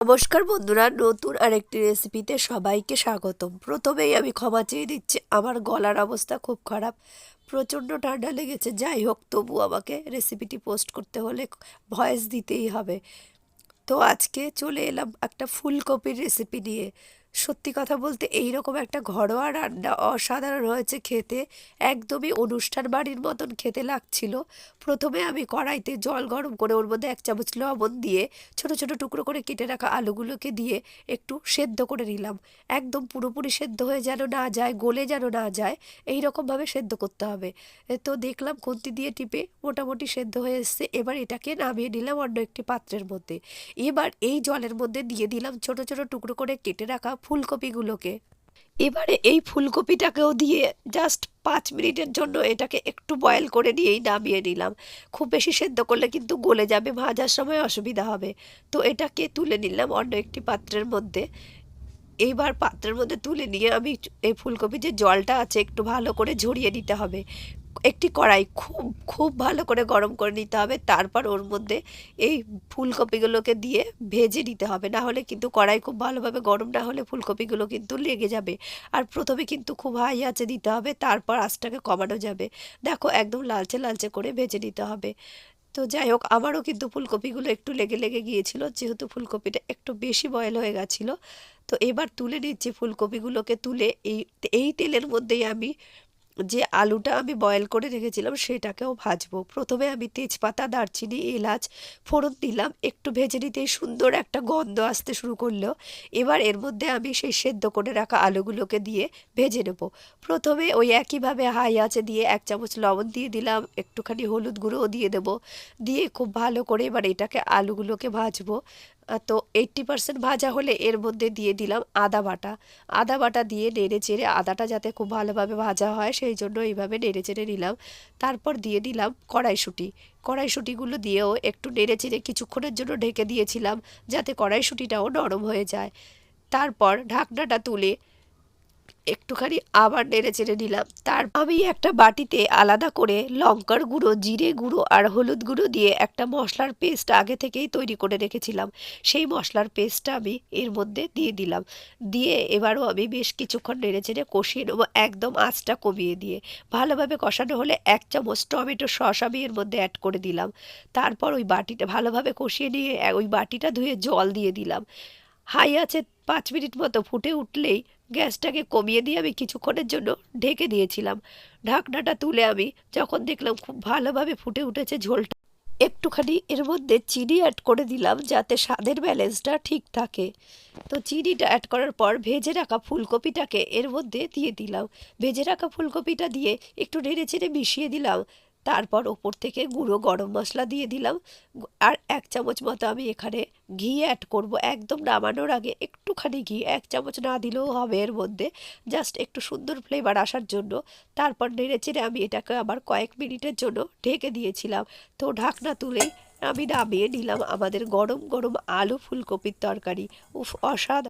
নমস্কার বন্ধুরা, নতুন আরেকটি রেসিপিতে সবাইকে স্বাগতম। প্রথমেই আমি ক্ষমা চেয়ে দিচ্ছি আমার গলার অবস্থা খুব খারাপ, প্রচণ্ড ঠান্ডা লেগেছে। যাই হোক, তবু আমাকে রেসিপিটি পোস্ট করতে হলে ভয়েস দিতেই হবে। তো আজকে চলে এলাম একটা ফুলকপির রেসিপি নিয়ে। সত্যি কথা বলতে এই রকম একটা ঘরোয়া রান্না অসাধারণ হয়েছে খেতে। একদমই অনুষ্ঠান বাড়ির মতন খেতে লাগছিল। প্রথমে আমি কড়াইতে জল গরম করে ওর মধ্যে এক চামচ লবণ দিয়ে ছোট ছোট টুকরো করে কেটে রাখা আলুগুলোকে দিয়ে একটু সেদ্ধ করে নিলাম। একদম পুরোপুরি সেদ্ধ হয়ে যেন না যায়, গলে যেন না যায় এই রকমভাবে সেদ্ধ করতে হবে। তো দেখলাম খুন্তি দিয়ে টিপে মোটামুটি সেদ্ধ হয়ে এসছে। এবার এটাকে নামিয়ে নিলাম অন্য একটি পাত্রের মধ্যে। এবার এই জলের মধ্যে দিয়ে দিলাম ছোট ছোট টুকরো করে কেটে রাখা ফুলকপিগুলোকে। এবারে এই ফুলকপিটাকেও দিয়ে জাস্ট পাঁচ মিনিটের জন্য এটাকে একটু বয়েল করে নিয়েই নামিয়ে নিলাম। খুব বেশি সেদ্ধ করলে কিন্তু গলে যাবে, ভাজার সময় অসুবিধা হবে। তো এটাকে তুলে নিলাম অন্য একটি পাত্রের মধ্যে। এইবার পাত্রের মধ্যে তুলে নিয়ে আমি এই ফুলকপি যে জলটা আছে একটু ভালো করে ঝরিয়ে নিতে হবে। একটি কড়াই খুব খুব ভালো করে গরম করে নিতে হবে। তারপর ওর মধ্যে এই ফুলকপিগুলোকে দিয়ে ভেজে নিতে হবে। না হলে কিন্তু কড়াই খুব ভালোভাবে গরম না হলে ফুলকপিগুলো কিন্তু লেগে যাবে। আর প্রথমে কিন্তু খুব হাই আঁচে দিতে হবে, তারপর আঁচটাকে কমানো যাবে। দেখো, একদম লালচে লালচে করে ভেজে নিতে হবে। তো যাই হোক, আমারও কিন্তু ফুলকপিগুলো একটু লেগে লেগে গিয়েছিল, যেহেতু ফুলকপিটা একটু বেশি বয়েল হয়ে গেছিল। তো এবার তুলে নিচ্ছি ফুলকপিগুলোকে তুলে এই এই তেলের মধ্যেই আমি যে আলুটা আমি বয়েল করে রেখেছিলাম সেটাকেও ভাজবো। প্রথমে আমি তেজপাতা, দারচিনি, এলাচ ফোড়ন দিলাম, একটু ভেজে নিতেই সুন্দর একটা গন্ধ আসতে শুরু করল। এবার এর মধ্যে আমি সেই সেদ্ধ করে রাখা আলুগুলোকে দিয়ে ভেজে নেব। প্রথমে ওই একইভাবে হাই আছে দিয়ে এক চামচ লবণ দিয়ে দিলাম, একটুখানি হলুদ গুঁড়োও দিয়ে দেবো। দিয়ে খুব ভালো করে এবার এটাকে আলুগুলোকে ভাজবো। তো এইটটি পার্সেন্ট ভাজা হলে এর মধ্যে দিয়ে দিলাম আদা বাটা। আদা বাটা দিয়ে নেড়ে চেড়ে আদাটা যাতে খুব ভালোভাবে ভাজা হয় সেই জন্য এইভাবে নেড়ে চেড়ে নিলাম। তারপর দিয়ে দিলাম কড়াইশুঁটি। কড়াইশুঁটিগুলো দিয়েও একটু নেড়ে চেড়ে কিছুক্ষণের জন্য ঢেকে দিয়েছিলাম যাতে কড়াইশুঁটিটাও নরম হয়ে যায়। তারপর ঢাকনাটা তুলে একটুখানি আবার নেড়ে চেড়ে নিলাম। তার আমি একটা বাটিতে আলাদা করে লঙ্কার গুঁড়ো, জিরে গুঁড়ো আর হলুদ গুঁড়ো দিয়ে একটা মশলার পেস্ট আগে থেকেই তৈরি করে রেখেছিলাম। সেই মশলার পেস্টটা আমি এর মধ্যে দিয়ে দিলাম। দিয়ে এবারও আমি বেশ কিছুক্ষণ নেড়ে চেড়ে কষিয়ে নেব একদম আঁচটা কমিয়ে দিয়ে। ভালোভাবে কষানো হলে এক চামচ টমেটো সস আমি এর মধ্যে অ্যাড করে দিলাম। তারপর ওই বাটিটা ভালোভাবে কষিয়ে নিয়ে, ওই বাটিটা ধুয়ে জল দিয়ে দিলাম। হাই আছে পাঁচ মিনিট মতো ফুটে উঠলেই গ্যাসটাকে কমিয়ে দিয়ে আমি কিছুক্ষণের জন্য ঢেকে দিয়েছিলাম। ঢাকনাটা তুলে আমি যখন দেখলাম খুব ভালোভাবে ফুটে উঠেছে ঝোলটা, একটুখানি এর মধ্যে চিনি অ্যাড করে দিলাম যাতে স্বাদের ব্যালেন্সটা ঠিক থাকে। তো চিনিটা অ্যাড করার পর ভেজে রাখা ফুলকপিটাকে এর মধ্যে দিয়ে দিলাম। ভেজে রাখা ফুলকপিটা দিয়ে একটু নেড়ে চেড়ে মিশিয়ে দিলাম। তারপর ওপর থেকে গুঁড়ো গরম মশলা দিয়ে দিলাম। আর এক চামচ মতো আমি এখানে ঘি অ্যাড করব। একদম নামানোর আগে একটুখানি ঘি, এক চামচ না দিলেও হবে এর মধ্যে। জাস্ট একটু সুন্দর ফ্লেভার আসার জন্য। তারপর নেড়ে চেড়ে আমি এটাকে আবার কয়েক মিনিটের জন্য ঢেকে দিয়েছিলাম। তো ঢাকনা তুলেই আমি নামিয়ে নিলাম আমাদের গরম গরম আলু ফুলকপির তরকারি। উফ অসাধারণ